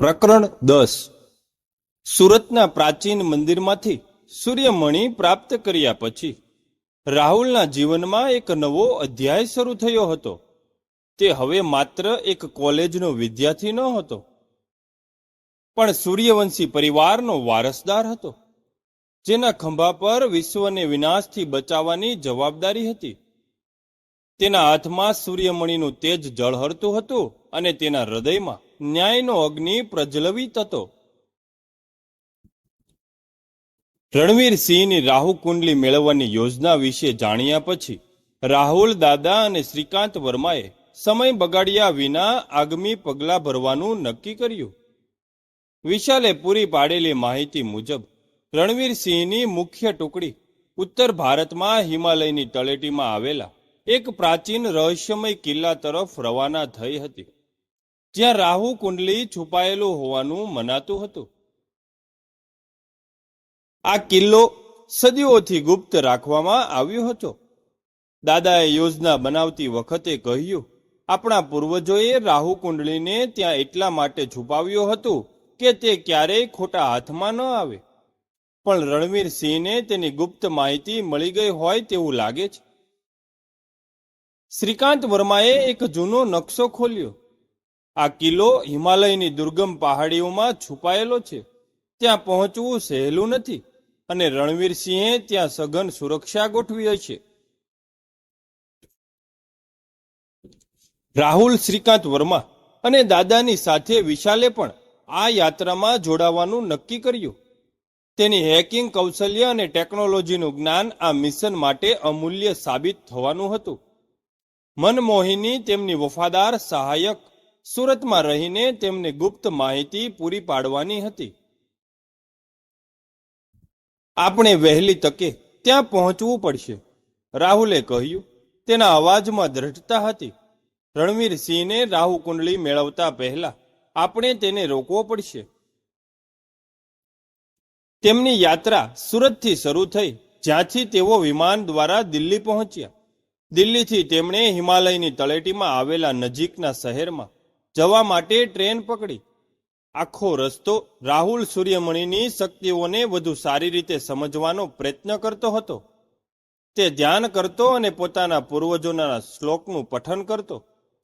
પ્રકરણ દસ. સુરતના પ્રાચીન મંદિરમાંથી સૂર્યમણિ પ્રાપ્ત કર્યા પછી રાહુલના જીવનમાં એક નવો અધ્યાય શરૂ થયો હતો. તે હવે માત્ર એક કોલેજનો વિદ્યાર્થી ન હતો પણ સૂર્યવંશી પરિવારનો વારસદાર હતો, જેના ખંભા પર વિશ્વને વિનાશથી બચાવવાની જવાબદારી હતી. તેના હાથમાં સૂર્યમણિનું તેજ જળહરતું હતું. અને તેના હૃદયમાં ન્યાયનો અગ્નિ પ્રજ્વલિત હતો. રણવીરસિંહની રાહુ કુંડલી મેળવવાની યોજના વિશે જાણ્યા પછી રાહુલ દાદા અને શ્રીકાંત વર્માએ સમય બગાડ્યા વિના આગામી પગલાં ભરવાનું નક્કી કર્યું. વિશાલે પૂરી પાડેલી માહિતી મુજબ, રણવીર સિંહની મુખ્ય ટુકડી ઉત્તર ભારતમાં હિમાલયની તળેટીમાં આવેલા એક પ્રાચીન રહસ્યમય કિલ્લા તરફ રવાના થઈ હતી. જ્યાં રાહુ કુંડલી છુપાયેલું હોવાનું મનાતું હતું. આ કિલ્લો સદીઓથી ગુપ્ત રાખવામાં આવ્યો હતો. દાદાએ યોજના બનાવતી વખતે કહ્યું, આપણા પૂર્વજોએ રાહુ કુંડલીને ત્યાં એટલા માટે છુપાવ્યો હતું કે તે ક્યારેય ખોટા હાથમાં ન આવે. પણ રણવીર સિંહને તેની ગુપ્ત માહિતી મળી ગઈ હોય તેવું લાગે છે. શ્રીકાંત વર્માએ એક જૂનો નકશો ખોલ્યો. આ કિલ્લો હિમાલયની દુર્ગમ પહાડીઓમાં છુપાયેલો છે. ત્યાં પહોંચવું સહેલું નથી અને રણવીર સિંહે ત્યાં સઘન સુરક્ષા ગોઠવી હશે રાહુલ શ્રીકાંત વર્મા અને દાદાની સાથે વિશાલે પણ આ યાત્રામાં જોડાવાનું નક્કી કર્યું. તેની હેકિંગ કૌશલ્ય અને ટેકનોલોજીનું જ્ઞાન આ મિશન માટે અમૂલ્ય સાબિત થવાનું હતું. મનમોહિની તેમની વફાદાર સહાયક સુરતમાં રહીને તેમને ગુપ્ત માહિતી પૂરી પાડવાની હતી. આપણે વહેલી તકે ત્યાં પહોંચવું પડશે, રાહુલે કહ્યું. તેના અવાજમાં દ્રઢતા હતી. રણવીરસિંહને રાહુ કુંડલી મેળવતા પહેલા આપણે તેને રોકવો પડશે. તેમની યાત્રા સુરતથી શરૂ થઈ જ્યાંથી તેઓ વિમાન દ્વારા દિલ્હી પહોંચ્યા. દિલ્હીથી તેમણે હિમાલયની તળેટીમાં આવેલા નજીકના શહેરમાં જવા માટે ટ્રેન પકડી. આખો રસ્તો રાહુલ સૂર્યમણિની શક્તિઓને વધુ સારી રીતે સમજવાનો પ્રયત્ન કરતો હતો. તે ધ્યાન કરતો અને પોતાના પૂર્વજોના શ્લોકનું પઠન કરતો.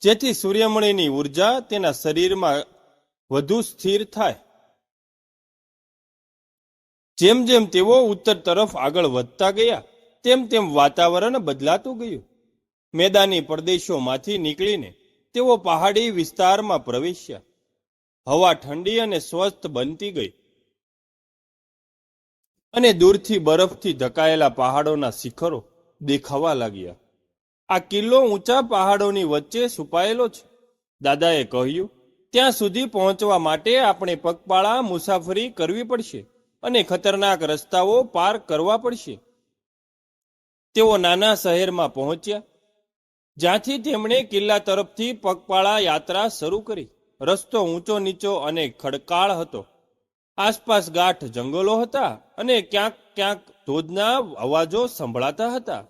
જેથી સૂર્યમણિની ઊર્જા તેના શરીરમાં વધુ સ્થિર થાય. જેમ જેમ તેઓ ઉત્તર તરફ આગળ વધતા ગયા, તેમ તેમ વાતાવરણ બદલાતું ગયું. મેદાની પ્રદેશોમાંથી નીકળીને તેઓ પહાડી વિસ્તારમાં પ્રવેશ્યા. હવા ઠંડી અને સ્વસ્થ બનતી ગઈ. અને દૂરથી બરફથી ઢકાયેલા પહાડોના શિખરો દેખાવા લાગ્યા. આ કિલ્લો ઊંચા પહાડોની વચ્ચે છુપાયેલો છે. દાદાએ કહ્યું, ત્યાં સુધી પહોંચવા માટે આપણે પગપાળા મુસાફરી કરવી પડશે અને ખતરનાક રસ્તાઓ પાર કરવા પડશે. તેઓ નાના શહેરમાં પહોંચ્યા જ્યાંથી તેમણે કિલ્લા તરફથી પગપાળા યાત્રા શરૂ કરી. રસ્તો ઊંચો નીચો અને ખડકાળ હતો. આસપાસ ગાઢ જંગલો હતા અને ક્યાંક ક્યાંક ધોધના અવાજો સંભળાતા હતા.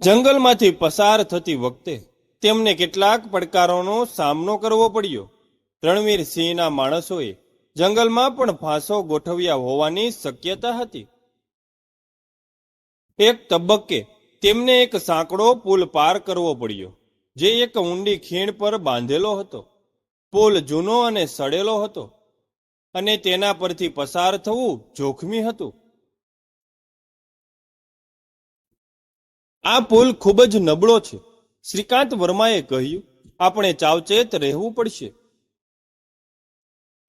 જંગલમાંથી પસાર થતી વખતે તેમને કેટલાક પડકારોનો સામનો કરવો પડ્યો. રણવીર સિંહના માણસોએ જંગલમાં પણ ફાંસો ગોઠવ્યા હોવાની શક્યતા હતી. એક તબક્કે તેમને એક સાંકડો પુલ પાર કરવો પડ્યો, જે એક ઊંડી ખીણ પર બાંધેલો હતો. પુલ જૂનો અને સડેલો હતો અને તેના પરથી પસાર થવું જોખમી હતું. આ પુલ ખૂબ જ નબળો છે. શ્રીકાંત વર્માએ કહ્યું, આપણે ચાવચેત રહેવું પડશે.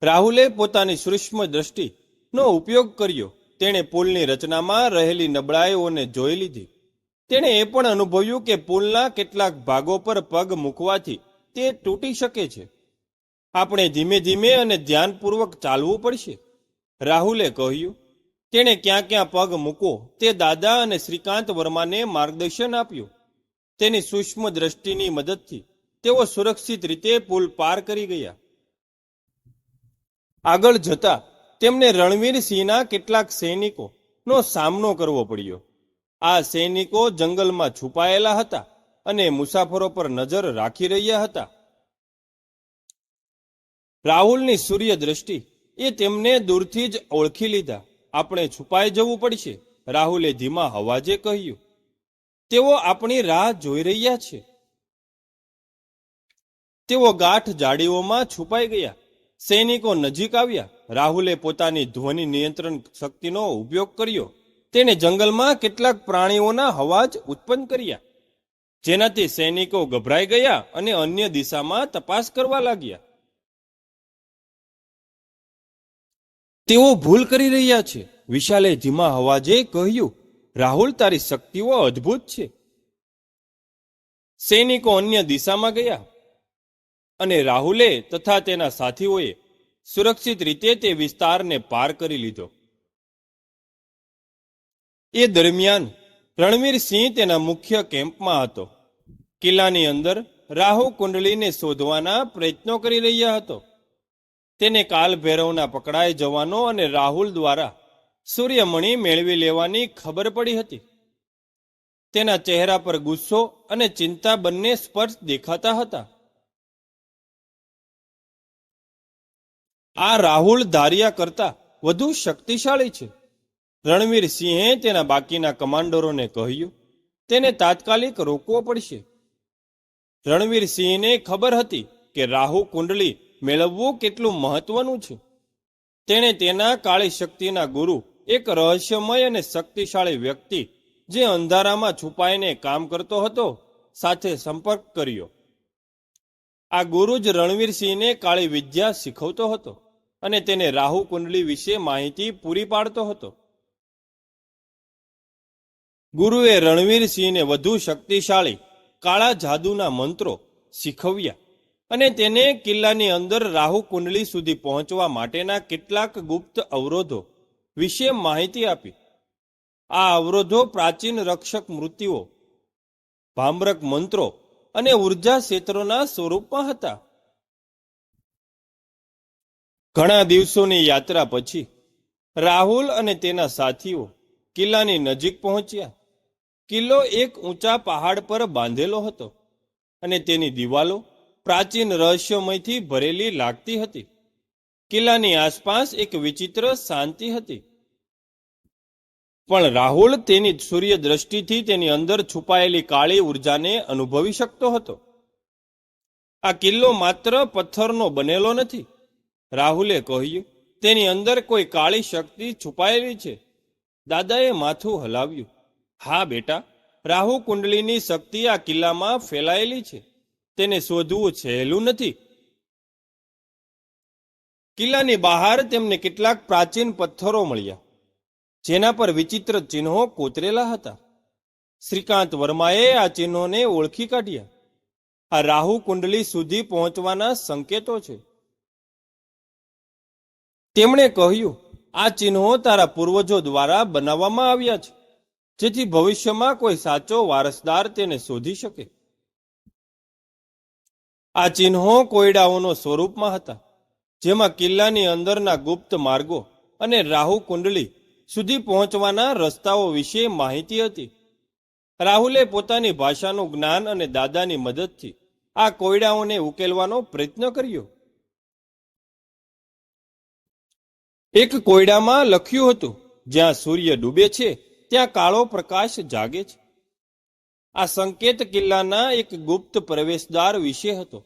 રાહુલે પોતાની સૂક્ષ્મ દ્રષ્ટિનો ઉપયોગ કર્યો. તેણે પુલની રચનામાં રહેલી નબળાઈઓને જોઈ લીધી. તેણે એ પણ અનુભવ્યું કે પુલના કેટલાક ભાગો પર પગ મૂકવાથી તે તૂટી શકે છે. આપણે ધીમે ધીમે અને ધ્યાનપૂર્વક ચાલવું પડશે. રાહુલે કહ્યું, તેણે ક્યાં ક્યાં પગ મૂકો તે દાદા અને શ્રીકાંત વર્માને માર્ગદર્શન આપ્યું. તેની સૂક્ષ્મ દ્રષ્ટિની મદદથી તેઓ સુરક્ષિત રીતે પુલ પાર કરી ગયા. આગળ જતા તેમને રણવીર સિંહના કેટલાક સૈનિકોનો સામનો કરવો પડ્યો. આ સૈનિકો જંગલમાં છુપાયેલા હતા અને મુસાફરો પર નજર રાખી રહ્યા હતા. રાહુલની સૂર્ય દ્રષ્ટિ એ તેમને દૂરથી જ ઓળખી લીધા. આપણે છુપાઈ જવું પડશે, રાહુલે ધીમા અવાજે કહ્યું. તેઓ આપણી રાહ જોઈ રહ્યા છે. તેઓ ગાંઠ જાડીઓમાં છુપાઈ ગયા. સૈનિકો નજીક આવ્યા. રાહુલે પોતાની ધ્વનિ નિયંત્રણ શક્તિનો ઉપયોગ કર્યો. તેણે જંગલમાં કેટલાક પ્રાણીઓના અવાજ ઉત્પન્ન કર્યા. જેનાથી સૈનિકો ગભરાઈ ગયા અને અન્ય દિશામાં તપાસ કરવા લાગ્યા. તેઓ ભૂલ કરી રહ્યા છે. વિશાલે ધીમા હવાજે કહ્યું, રાહુલ, તારી શક્તિઓ અદ્ભુત છે. સૈનિકો અન્ય દિશામાં ગયા અને રાહુલે તથા તેના સાથીઓએ સુરક્ષિત રીતે તે વિસ્તારને પાર કરી લીધો. એ દરમિયાન રણવીરસિંહ તેના મુખ્ય કેમ્પમાં હતો. કિલ્લાની અંદર રાહુ કુંડલીને શોધવાના પ્રયત્નો કરી રહ્યા હતો. તેને કાલ ભૈરવના પકડાઈ જવાનો અને રાહુલ દ્વારા સૂર્યમણિ મેળવી લેવાની ખબર પડી હતી. તેના ચહેરા પર ગુસ્સો અને ચિંતા બંને સ્પર્શ દેખાતા હતા. આ રાહુલ ધાર્યા કરતા વધુ શક્તિશાળી છે. રણવીર સિંહે તેના બાકીના કમાન્ડરોને કહ્યું, તેને તાત્કાલિક રોકવો પડશે. રણવીર સિંહને ખબર હતી કે રાહુ કુંડલી મેળવવું કેટલું મહત્વનું છે. તેણે તેના કાળી શક્તિના ગુરુ, એક રહસ્યમય અને શક્તિશાળી વ્યક્તિ, જે અંધારામાં છુપાઈને કામ કરતો હતો, સાથે સંપર્ક કર્યો. આ ગુરુ જ રણવીરસિંહને કાળી વિદ્યા શીખવતો હતો અને તેને રાહુ કુંડલી વિશે માહિતી પૂરી પાડતો હતો. ગુરુએ રણવીરસિંહને વધુ શક્તિશાળી કાળા જાદુના મંત્રો શીખવ્યા અને તેને કિલ્લાની અંદર રાહુ કુંડલી સુધી પહોંચવા માટેના કેટલાક ગુપ્ત અવરોધો વિશે માહિતી આપી. આ અવરોધો પ્રાચીન રક્ષક મૃત્યુઓ, ભામ્રક મંત્રો અને ઊર્જા ક્ષેત્રોના સ્વરૂપમાં હતા. ઘણા દિવસોની યાત્રા પછી રાહુલ અને તેના સાથીઓ કિલ્લાની નજીક પહોંચ્યા. કિલ્લો એક ઊંચા પહાડ પર બાંધેલો હતો અને તેની દિવાલો પ્રાચીન રહસ્યમયથી ભરેલી લાગતી હતી. કિલ્લાની આસપાસ એક વિચિત્ર શાંતિ હતી. પણ રાહુલ તેની સૂર્ય દ્રષ્ટિથી તેની અંદર છુપાયેલી કાળી ઉર્જાને અનુભવી શકતો હતો. આ કિલ્લો માત્ર પથ્થરનો બનેલો નથી. રાહુલે કહ્યું, તેની અંદર કોઈ કાળી શક્તિ છુપાયેલી છે. દાદાએ માથું હલાવ્યું. હા બેટા, રાહુ કુંડલીની શક્તિ આ કિલ્લામાં ફેલાયેલી છે. તેને શોધવું સહેલું નથી. કિલ્લાની બહાર તેમને કેટલાક પ્રાચીન પથ્થરો મળ્યા, જેના પર વિચિત્ર ચિહ્નો કોતરેલા હતા. શ્રીકાંત વર્માએ આ ચિહ્નોને ઓળખી કાઢ્યા. આ રાહુ કુંડલી સુધી પહોંચવાના સંકેતો છે. તેમણે કહ્યું, આ ચિહ્નો તારા પૂર્વજો દ્વારા બનાવવામાં આવ્યા છે. જેથી ભવિષ્યમાં કોઈ સાચો વારસદાર તેને શોધી શકે. આ ચિહ્નો કોયડાઓનો સ્વરૂપમાં હતા, જેમાં કિલ્લાની અંદરના ગુપ્ત માર્ગો અને રાહુ કુંડલી સુધી પહોંચવાના રસ્તાઓ વિશે માહિતી હતી. રાહુલે પોતાની ભાષાનું જ્ઞાન અને દાદાની મદદથી આ કોયડાઓને ઉકેલવાનો પ્રયત્ન કર્યો. એક કોયડામાં લખ્યું હતું, જ્યાં સૂર્ય ડૂબે છે ત્યાં કાળો પ્રકાશ જાગે છે. આ સંકેત કિલ્લાના એક ગુપ્ત પ્રવેશદ્વાર વિશે હતો,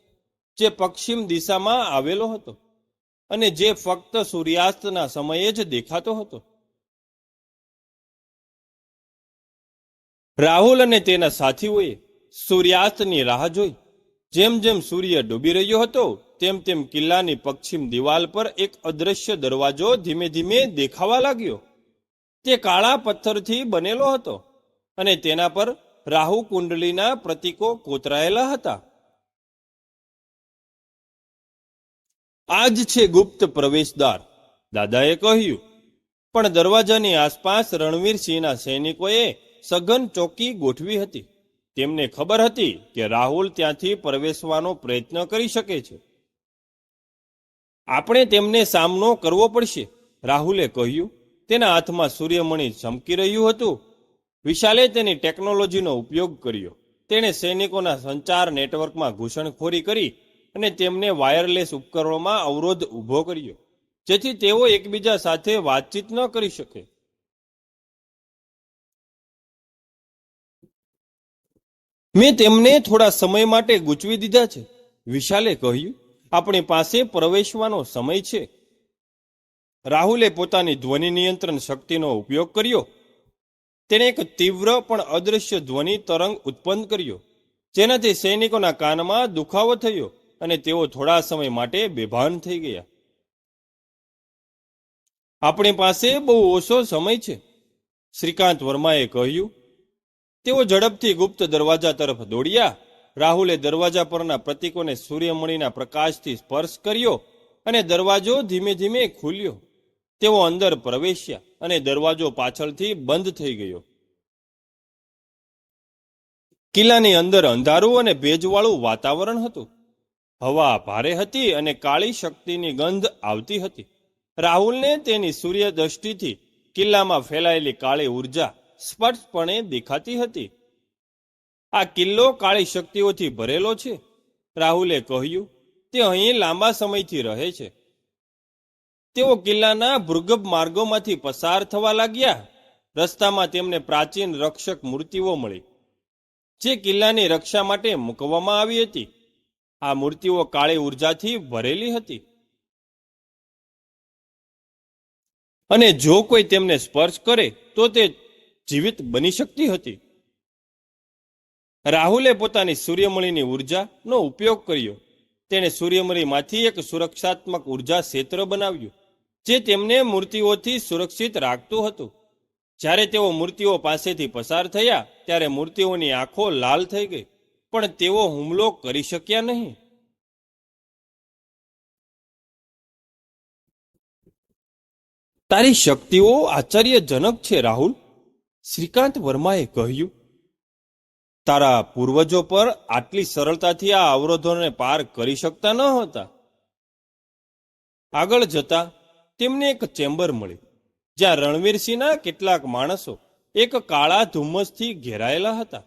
જે પશ્ચિમ દિશામાં આવેલો હતો અને જે ફક્ત સૂર્યાસ્તના સમયે જ દેખાતો હતો. રાહુલ અને તેના સાથીઓએ સૂર્યાસ્તની રાહ જોઈ. જેમ જેમ સૂર્ય ડૂબી રહ્યો હતો, તેમ તેમ કિલ્લાની પશ્ચિમ દિવાલ પર એક અદ્રશ્ય દરવાજો ધીમે ધીમે દેખાવા લાગ્યો. તે કાળા પથ્થરથી બનેલો હતો અને તેના પર રાહુ કુંડલીના પ્રતીકો કોતરાયેલા હતા. આ જ છે ગુપ્ત પ્રવેશદ્વાર, દાદાએ કહ્યું. પણ દરવાજાની આસપાસ રણવીરસિંહના સૈનિકોએ સઘન ચોકી ગોઠવી હતી. તેમને ખબર હતી કે રાહુલ ત્યાંથી પ્રવેશવાનો પ્રયત્ન કરી શકે છે. આપણે તેમને સામનો કરવો પડશે, રાહુલે કહ્યું. તેના હાથમાં સૂર્યમણિ ચમકી રહ્યું હતું. વિશાલે તેની ટેકનોલોજીનો ઉપયોગ કર્યો. તેણે સૈનિકોના સંચાર નેટવર્કમાં ઘૂસણખોરી કરી અને તેમને વાયરલેસ ઉપકરણોમાં અવરોધ ઊભો કર્યો, જેથી તેઓ એકબીજા સાથે વાતચીત ન કરી શકે. મેં તેમને થોડા સમય માટે ગૂંચવી દીધા છે. વિશાલે કહ્યું, આપણી પાસે પ્રવેશવાનો સમય છે. રાહુલે પોતાની ધ્વનિ નિયંત્રણ શક્તિનો ઉપયોગ કર્યો. તેણે એક તીવ્ર પણ અદૃશ્ય ધ્વનિ તરંગ ઉત્પન્ન કર્યો, જેનાથી સૈનિકોના કાનમાં દુખાવો થયો અને તેઓ થોડા સમય માટે બેભાન થઈ ગયા. આપણી પાસે બહુ ઓછો સમય છે, શ્રીકાંત વર્માએ કહ્યું. તેઓ ઝડપથી ગુપ્ત દરવાજા તરફ દોડ્યા. રાહુલે દરવાજા પરના પ્રતીકોને સૂર્યમણિના પ્રકાશથી સ્પર્શ કર્યો અને દરવાજો ધીમે ધીમે ખુલ્યો. તેઓ અંદર પ્રવેશ્યા અને દરવાજો પાછળથી બંધ થઈ ગયો. કિલ્લાની અંદર અંધારું અને ભેજવાળું વાતાવરણ હતું. હવા ભારે હતી અને કાળી શક્તિની ગંધ આવતી હતી. રાહુલને તેની સૂર્ય દ્રષ્ટિથી કિલ્લામાં ફેલાયેલી કાળી ઊર્જા સ્પષ્ટપણે દેખાતી હતી. આ કિલ્લો કાળી શક્તિઓથી ભરેલો છે. રાહુલે કહ્યું, તે અહીં લાંબા સમયથી રહે છે. તેઓ કિલ્લાના ભૃગભ માર્ગોમાંથી પસાર થવા લાગ્યા. રસ્તામાં તેમને પ્રાચીન રક્ષક મૂર્તિઓ મળી, જે કિલ્લાની રક્ષા માટે મૂકવામાં આવી હતી. આ મૂર્તિઓ કાળી ઉર્જાથી ભરેલી હતી. અને જો કોઈ તેમને સ્પર્શ કરે, તો તે જીવિત બની શકતી હતી. રાહુલે પોતાની સૂર્યમણીની ઉર્જાનો ઉપયોગ કર્યો. તેણે સૂર્યમણીમાંથી એક સુરક્ષાત્મક ઊર્જા ક્ષેત્ર બનાવ્યું. જે તેમને મૂર્તિઓથી સુરક્ષિત રાખતું હતું. જ્યારે તેઓ મૂર્તિઓ પાસેથી પસાર થયા, ત્યારે મૂર્તિઓની આંખો લાલ થઈ ગઈ, પણ તેઓ હુમલો કરી શક્યા નહીં. તારી શક્તિઓ આશ્ચર્યજનક છે, રાહુલ, શ્રીકાંત વર્માએ કહ્યું. તારા પૂર્વજો પર આટલી સરળતાથી આ અવરોધોને પાર કરી શકતા ન હતા. આગળ જતા તેમને એક ચેમ્બર મળી જ્યાં રણવીરસિંહના કેટલાક માણસો એક કાળા ધુમ્મસથી ઘેરાયેલા હતા.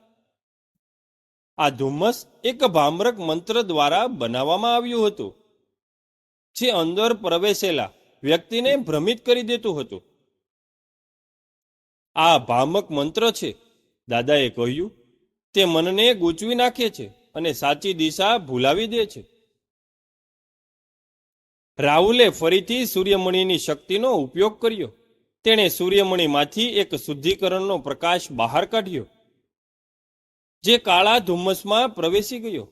આ ધુમ્મસ એક ભામ્રક મંત્ર દ્વારા બનાવવામાં આવ્યું હતું, જે અંદર પ્રવેશેલા વ્યક્તિને ભ્રમિત કરી દેતું હતું. આ ભામક મંત્ર છે, દાદાએ કહ્યું, તે મનને ગૂંચવી નાખે છે અને સાચી દિશા ભૂલાવી દે છે. રાહુલે ફરીથી સૂર્યમણીની શક્તિનો ઉપયોગ કર્યો. તેણે સૂર્યમણીમાંથી એક શુદ્ધિકરણનો પ્રકાશ બહાર કાઢ્યો, જે કાળા ધુમ્મસમાં પ્રવેશી ગયો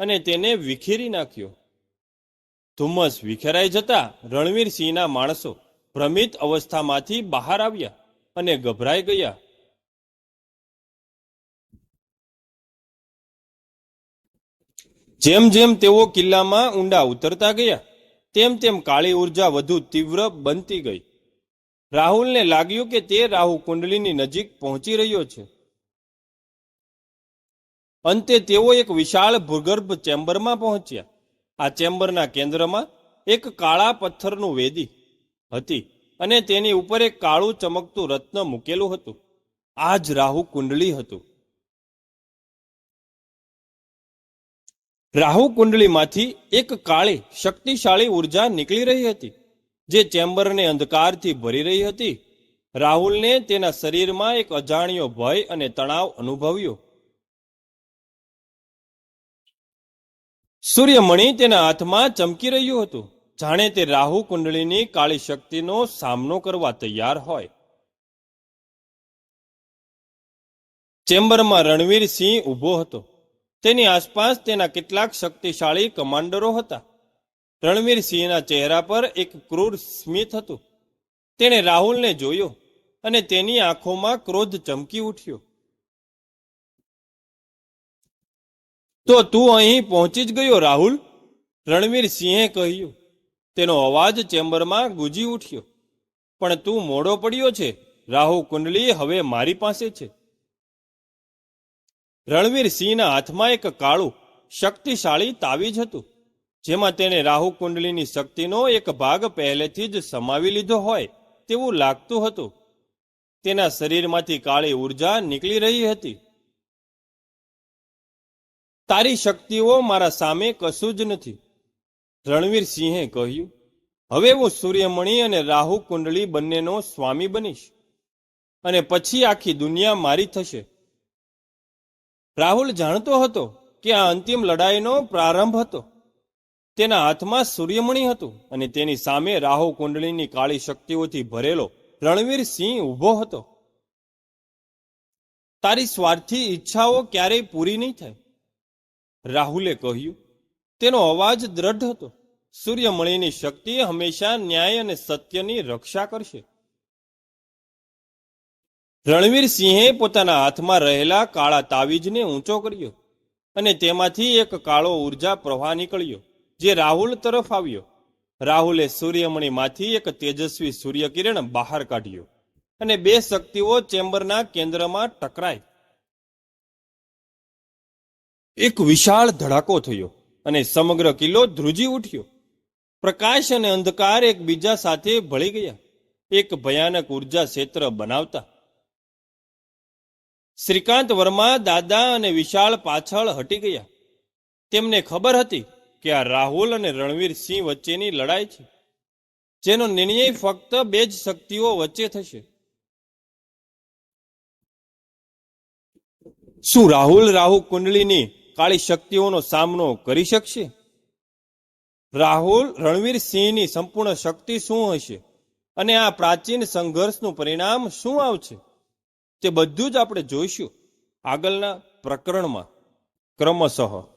અને તેને વિખેરી નાખ્યો. ધુમ્મસ વિખેરાઈ જતા રણવીરસિંહના માણસો ભ્રમિત અવસ્થામાંથી બહાર આવ્યા અને ગભરાઈ ગયા. જેમ જેમ તેઓ કિલ્લામાં ઊંડા ઉતરતા ગયા તેમ તેમ કાળી ઊર્જા વધુ તીવ્ર બનતી ગઈ. રાહુલને લાગ્યું કે તે રાહુ કુંડલીની નજીક પહોંચી રહ્યો છે. અંતે તેઓ એક વિશાળ ભૂગર્ભ ચેમ્બરમાં પહોંચ્યા. આ ચેમ્બરના કેન્દ્રમાં એક કાળા પથ્થરનું વેદી હતી અને તેની ઉપર એક કાળું ચમકતું રત્ન મૂકેલું હતું. આ જ રાહુ કુંડલી હતું. રાહુ કુંડળીમાંથી એક કાળી, શક્તિશાળી ઊર્જા નીકળી રહી હતી, જે ચેમ્બરને અંધકારથી ભરી રહી હતી. રાહુલને તેના શરીરમાં એક અજાણ્યો ભય અને તણાવ અનુભવ્યો. સૂર્યમણિ તેના હાથમાં ચમકી રહ્યું હતું. જાણે તે રાહુ કુંડળીની કાળી શક્તિનો સામનો કરવા તૈયાર હોય. ચેમ્બરમાં રણવીર સિંહ ઊભો હતો. તેની આસપાસ તેના કેટલાક શક્તિશાળી કમાન્ડરો હતા. રણવીર સિંહના ચહેરા પર એક ક્રૂર સ્મિત હતું. તેણે રાહુલને જોયો અને તેની આંખોમાં ક્રોધ ચમકી ઉઠ્યો. તો તું અહીં પહોંચી જ ગયો, રાહુલ? રણવીર સિંહે કહ્યું. તેનો અવાજ ચેમ્બરમાં ગુજી ઉઠ્યો. પણ તું મોડો પડ્યો છે. રાહુ કુંડલી હવે મારી પાસે છે. રણવીર સિંહના હાથમાં એક કાળું, શક્તિશાળી તાવીજ હતું, જેમાં તેને રાહુ કુંડલીની શક્તિનો એક ભાગ પહેલેથી જ સમાવી લીધો હોય તેવું લાગતું હતું. તેના શરીરમાંથી કાળી ઊર્જા નીકળી રહી હતી. તારી શક્તિઓ મારા સામે કશું જ નથી. રણવીર સિંહે કહ્યું, હવે હું સૂર્યમણિ અને રાહુ કુંડળી બંનેનો સ્વામી બનીશ, અને પછી આખી દુનિયા મારી થશે. રાહુલ જાણતો હતો કે આ અંતિમ લડાઈનો પ્રારંભ હતો. તેના હાથમાં સૂર્યમણિ હતું અને તેની સામે રાહુ કુંડળીની કાળી શક્તિઓથી ભરેલો રણવીર સિંહ ઊભો હતો. તારી સ્વાર્થી ઈચ્છાઓ ક્યારેય પૂરી નહીં થાય રાહુલે કહ્યું. તેનો અવાજ દ્રઢ હતો. સૂર્યમણિની શક્તિ હંમેશા ન્યાય અને સત્યની રક્ષા કરશે. રણવીર સિંહે પોતાના હાથમાં રહેલા કાળા તાવીજને ઊંચો કર્યો અને તેમાંથી એક કાળો ઊર્જા પ્રવાહ નીકળ્યો, જે રાહુલ તરફ આવ્યો. રાહુલે સૂર્યમણીમાંથી એક તેજસ્વી સૂર્યકિરણ બહાર કાઢ્યો અને બે શક્તિઓ ચેમ્બરના કેન્દ્રમાં ટકરાઈ. એક વિશાળ ધડાકો થયો અને સમગ્ર કિલ્લો ધ્રુજી ઉઠ્યો. પ્રકાશ અને અંધકાર એકબીજા સાથે ભળી ગયા. એક ભયાનક ઊર્જા ક્ષેત્ર બનાવતા શ્રીકાંત વર્મા, દાદા અને વિશાળ પાછળ હટી ગયા. તેમને ખબર હતી કે આ રાહુલ અને રણવીર સિંહ વચ્ચેની લડાઈ છે, જેનો નિર્ણય ફક્ત બે જ શક્તિઓ વચ્ચે થશે. શું રાહુલ રાહુ કુંડલીની કાળી શક્તિઓનો સામનો કરી શકશે? રાહુલ રણવીર સિંહની સંપૂર્ણ શક્તિ શું હશે? અને આ પ્રાચીન સંઘર્ષનું પરિણામ શું આવશે? તે બધું જ આપણે જોઈશું આગળના પ્રકરણમાં. ક્રમશઃ.